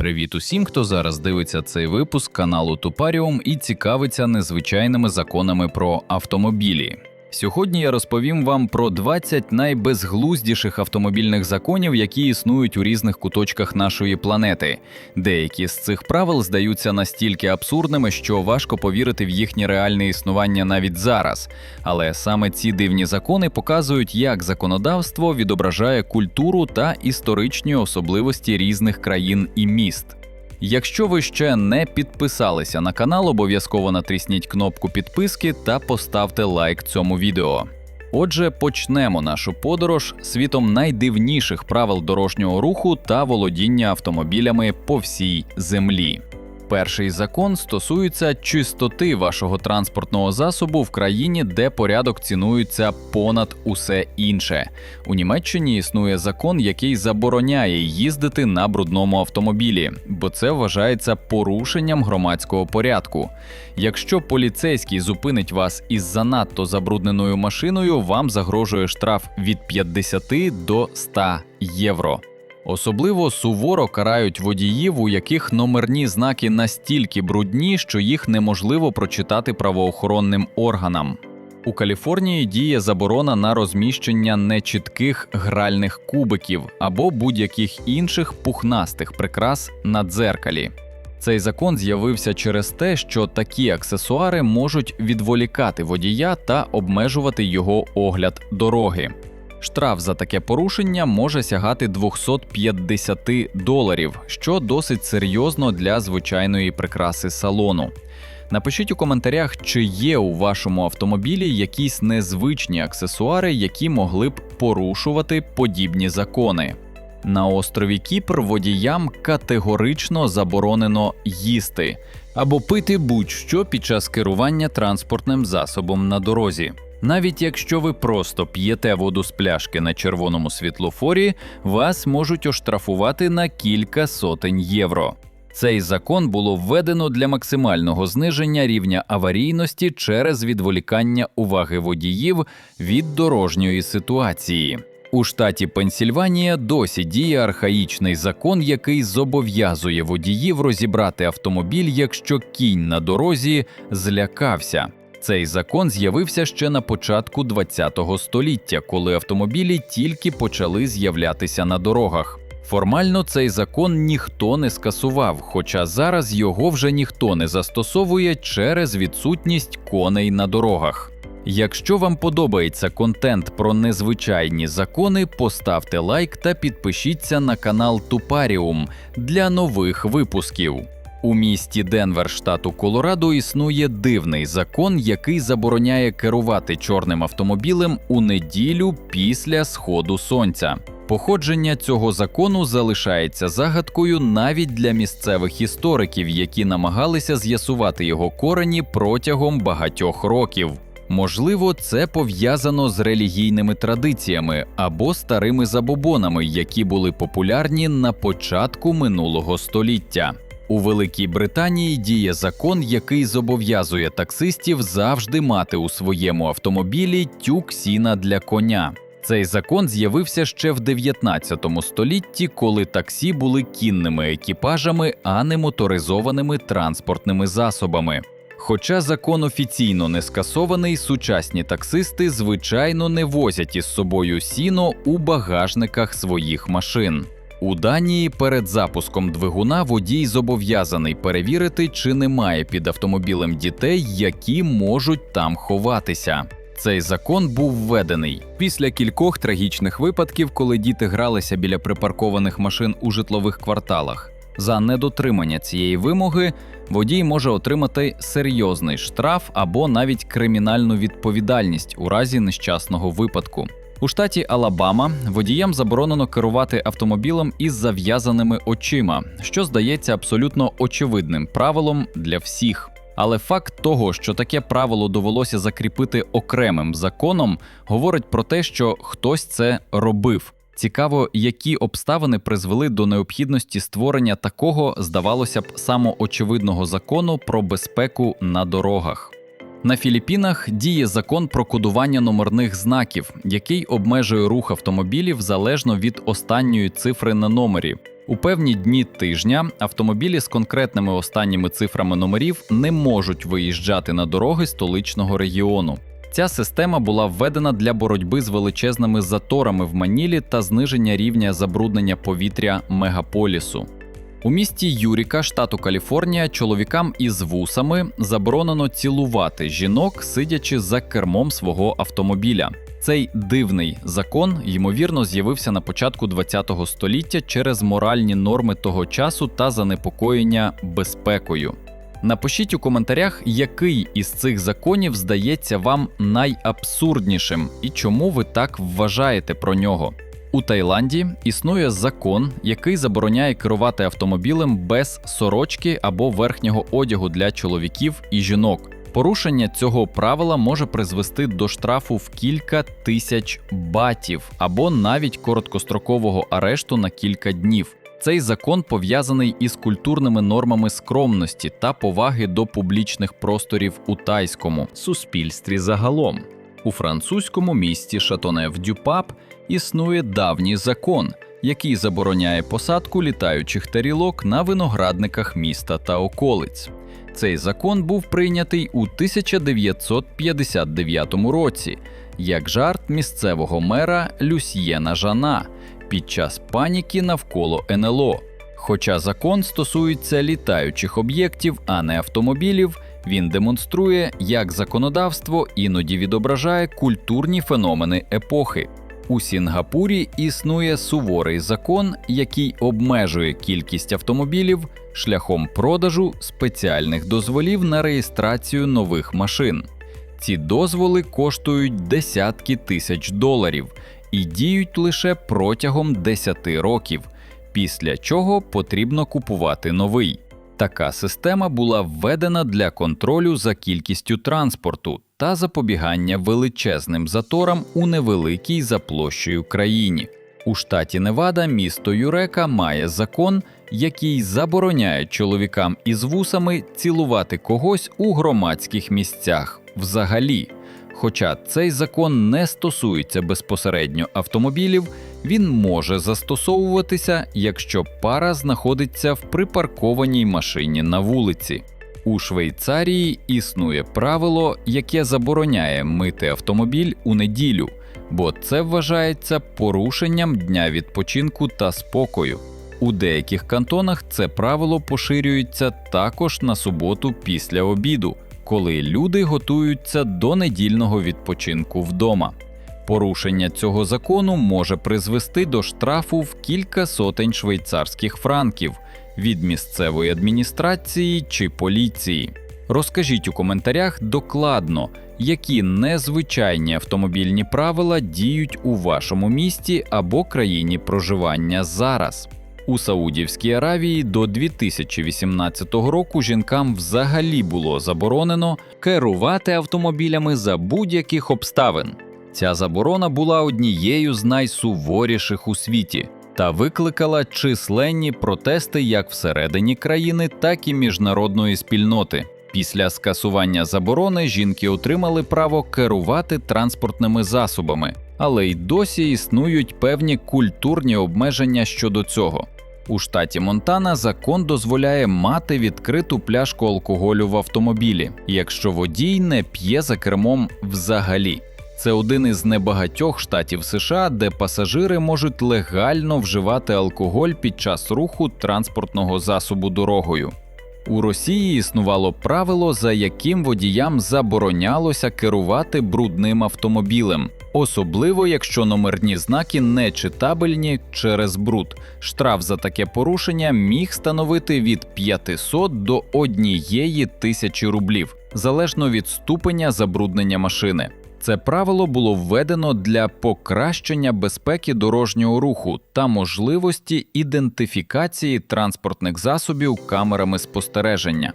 Привіт усім, хто зараз дивиться цей випуск каналу Тупаріум і цікавиться незвичайними законами про автомобілі. Сьогодні я розповім вам про 20 найбезглуздіших автомобільних законів, які існують у різних куточках нашої планети. Деякі з цих правил здаються настільки абсурдними, що важко повірити в їхнє реальне існування навіть зараз. Але саме ці дивні закони показують, як законодавство відображає культуру та історичні особливості різних країн і міст. Якщо ви ще не підписалися на канал, обов'язково натрісніть кнопку підписки та поставте лайк цьому відео. Отже, почнемо нашу подорож світом найдивніших правил дорожнього руху та володіння автомобілями по всій землі. Перший закон стосується чистоти вашого транспортного засобу в країні, де порядок цінується понад усе інше. У Німеччині існує закон, який забороняє їздити на брудному автомобілі, бо це вважається порушенням громадського порядку. Якщо поліцейський зупинить вас із занадто забрудненою машиною, вам загрожує штраф від 50 до 100 євро. Особливо суворо карають водіїв, у яких номерні знаки настільки брудні, що їх неможливо прочитати правоохоронним органам. У Каліфорнії діє заборона на розміщення нечітких гральних кубиків або будь-яких інших пухнастих прикрас на дзеркалі. Цей закон з'явився через те, що такі аксесуари можуть відволікати водія та обмежувати його огляд дороги. Штраф за таке порушення може сягати 250 доларів, що досить серйозно для звичайної прикраси салону. Напишіть у коментарях, чи є у вашому автомобілі якісь незвичні аксесуари, які могли б порушувати подібні закони. На острові Кіпр водіям категорично заборонено їсти або пити будь-що під час керування транспортним засобом на дорозі. Навіть якщо ви просто п'єте воду з пляшки на червоному світлофорі, вас можуть оштрафувати на кілька сотень євро. Цей закон було введено для максимального зниження рівня аварійності через відволікання уваги водіїв від дорожньої ситуації. У штаті Пенсільванія досі діє архаїчний закон, який зобов'язує водіїв розібрати автомобіль, якщо кінь на дорозі злякався. Цей закон з'явився ще на початку ХХ століття, коли автомобілі тільки почали з'являтися на дорогах. Формально цей закон ніхто не скасував, хоча зараз його вже ніхто не застосовує через відсутність коней на дорогах. Якщо вам подобається контент про незвичайні закони, поставте лайк та підпишіться на канал Тупаріум для нових випусків. У місті Денвер, штату Колорадо, існує дивний закон, який забороняє керувати чорним автомобілем у неділю після сходу сонця. Походження цього закону залишається загадкою навіть для місцевих істориків, які намагалися з'ясувати його корені протягом багатьох років. Можливо, це пов'язано з релігійними традиціями або старими забобонами, які були популярні на початку минулого століття. У Великій Британії діє закон, який зобов'язує таксистів завжди мати у своєму автомобілі тюк сіна для коня. Цей закон з'явився ще в 19 столітті, коли таксі були кінними екіпажами, а не моторизованими транспортними засобами. Хоча закон офіційно не скасований, сучасні таксисти звичайно не возять із собою сіно у багажниках своїх машин. У Данії перед запуском двигуна водій зобов'язаний перевірити, чи немає під автомобілем дітей, які можуть там ховатися. Цей закон був введений після кількох трагічних випадків, коли діти гралися біля припаркованих машин у житлових кварталах. За недотримання цієї вимоги водій може отримати серйозний штраф або навіть кримінальну відповідальність у разі нещасного випадку. У штаті Алабама водіям заборонено керувати автомобілем із зав'язаними очима, що здається абсолютно очевидним правилом для всіх. Але факт того, що таке правило довелося закріпити окремим законом, говорить про те, що хтось це робив. Цікаво, які обставини призвели до необхідності створення такого, здавалося б, самоочевидного закону про безпеку на дорогах. На Філіппінах діє закон про кодування номерних знаків, який обмежує рух автомобілів залежно від останньої цифри на номері. У певні дні тижня автомобілі з конкретними останніми цифрами номерів не можуть виїжджати на дороги столичного регіону. Ця система була введена для боротьби з величезними заторами в Манілі та зниження рівня забруднення повітря мегаполісу. У місті Юріка, штату Каліфорнія, чоловікам із вусами заборонено цілувати жінок, сидячи за кермом свого автомобіля. Цей дивний закон ймовірно з'явився на початку ХХ століття через моральні норми того часу та занепокоєння безпекою. Напишіть у коментарях, який із цих законів здається вам найабсурднішим і чому ви так вважаєте про нього. У Таїланді існує закон, який забороняє керувати автомобілем без сорочки або верхнього одягу для чоловіків і жінок. Порушення цього правила може призвести до штрафу в кілька тисяч батів або навіть короткострокового арешту на кілька днів. Цей закон пов'язаний із культурними нормами скромності та поваги до публічних просторів у тайському суспільстві загалом. У французькому місті Шатонев Дюпап існує давній закон, який забороняє посадку літаючих тарілок на виноградниках міста та околиць. Цей закон був прийнятий у 1959 році як жарт місцевого мера Люсьєна Жана під час паніки навколо НЛО. Хоча закон стосується літаючих об'єктів, а не автомобілів, він демонструє, як законодавство іноді відображає культурні феномени епохи. У Сінгапурі існує суворий закон, який обмежує кількість автомобілів шляхом продажу спеціальних дозволів на реєстрацію нових машин. Ці дозволи коштують десятки тисяч доларів і діють лише протягом 10 років, після чого потрібно купувати новий. Така система була введена для контролю за кількістю транспорту та запобігання величезним заторам у невеликій за площею країні. У штаті Невада місто Юрека має закон, який забороняє чоловікам із вусами цілувати когось у громадських місцях взагалі. Хоча цей закон не стосується безпосередньо автомобілів, він може застосовуватися, якщо пара знаходиться в припаркованій машині на вулиці. У Швейцарії існує правило, яке забороняє мити автомобіль у неділю, бо це вважається порушенням дня відпочинку та спокою. У деяких кантонах це правило поширюється також на суботу після обіду, коли люди готуються до недільного відпочинку вдома. Порушення цього закону може призвести до штрафу в кілька сотень швейцарських франків від місцевої адміністрації чи поліції. Розкажіть у коментарях докладно, які незвичайні автомобільні правила діють у вашому місті або країні проживання зараз. У Саудівській Аравії до 2018 року жінкам взагалі було заборонено керувати автомобілями за будь-яких обставин. Ця заборона була однією з найсуворіших у світі та викликала численні протести як всередині країни, так і міжнародної спільноти. Після скасування заборони жінки отримали право керувати транспортними засобами, але й досі існують певні культурні обмеження щодо цього. У штаті Монтана закон дозволяє мати відкриту пляшку алкоголю в автомобілі, якщо водій не п'є за кермом взагалі. Це один із небагатьох штатів США, де пасажири можуть легально вживати алкоголь під час руху транспортного засобу дорогою. У Росії існувало правило, за яким водіям заборонялося керувати брудним автомобілем, особливо якщо номерні знаки не читабельні через бруд. Штраф за таке порушення міг становити від 500 до 1 тисячі рублів, залежно від ступеня забруднення машини. Це правило було введено для покращення безпеки дорожнього руху та можливості ідентифікації транспортних засобів камерами спостереження.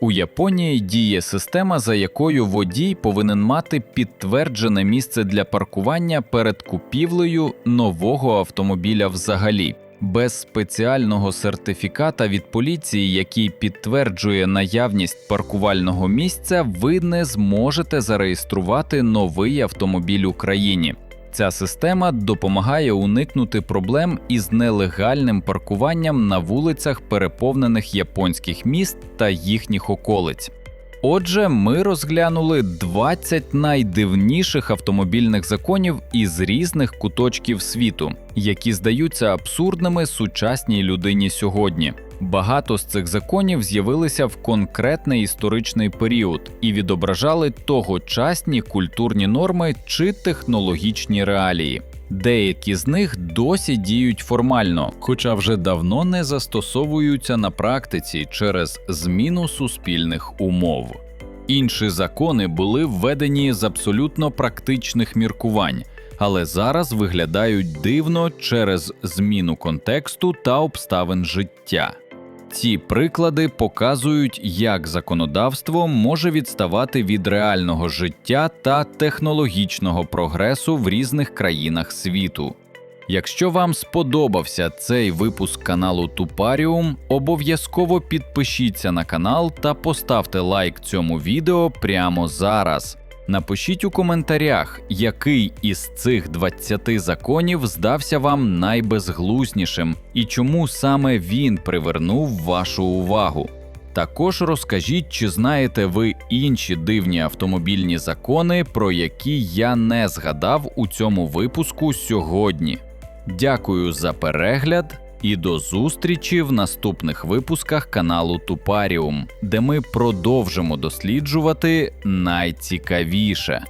У Японії діє система, за якою водій повинен мати підтверджене місце для паркування перед купівлею нового автомобіля взагалі. Без спеціального сертифіката від поліції, який підтверджує наявність паркувального місця, ви не зможете зареєструвати новий автомобіль у країні. Ця система допомагає уникнути проблем із нелегальним паркуванням на вулицях переповнених японських міст та їхніх околиць. Отже, ми розглянули 20 найдивніших автомобільних законів із різних куточків світу, які здаються абсурдними сучасній людині сьогодні. Багато з цих законів з'явилися в конкретний історичний період і відображали тогочасні культурні норми чи технологічні реалії. Деякі з них досі діють формально, хоча вже давно не застосовуються на практиці через зміну суспільних умов. Інші закони були введені з абсолютно практичних міркувань, але зараз виглядають дивно через зміну контексту та обставин життя. Ці приклади показують, як законодавство може відставати від реального життя та технологічного прогресу в різних країнах світу. Якщо вам сподобався цей випуск каналу Тупаріум, обов'язково підпишіться на канал та поставте лайк цьому відео прямо зараз. Напишіть у коментарях, який із цих 20 законів здався вам найбезглузнішим і чому саме він привернув вашу увагу. Також розкажіть, чи знаєте ви інші дивні автомобільні закони, про які я не згадав у цьому випуску сьогодні. Дякую за перегляд і до зустрічі в наступних випусках каналу Тупаріум, де ми продовжимо досліджувати найцікавіше.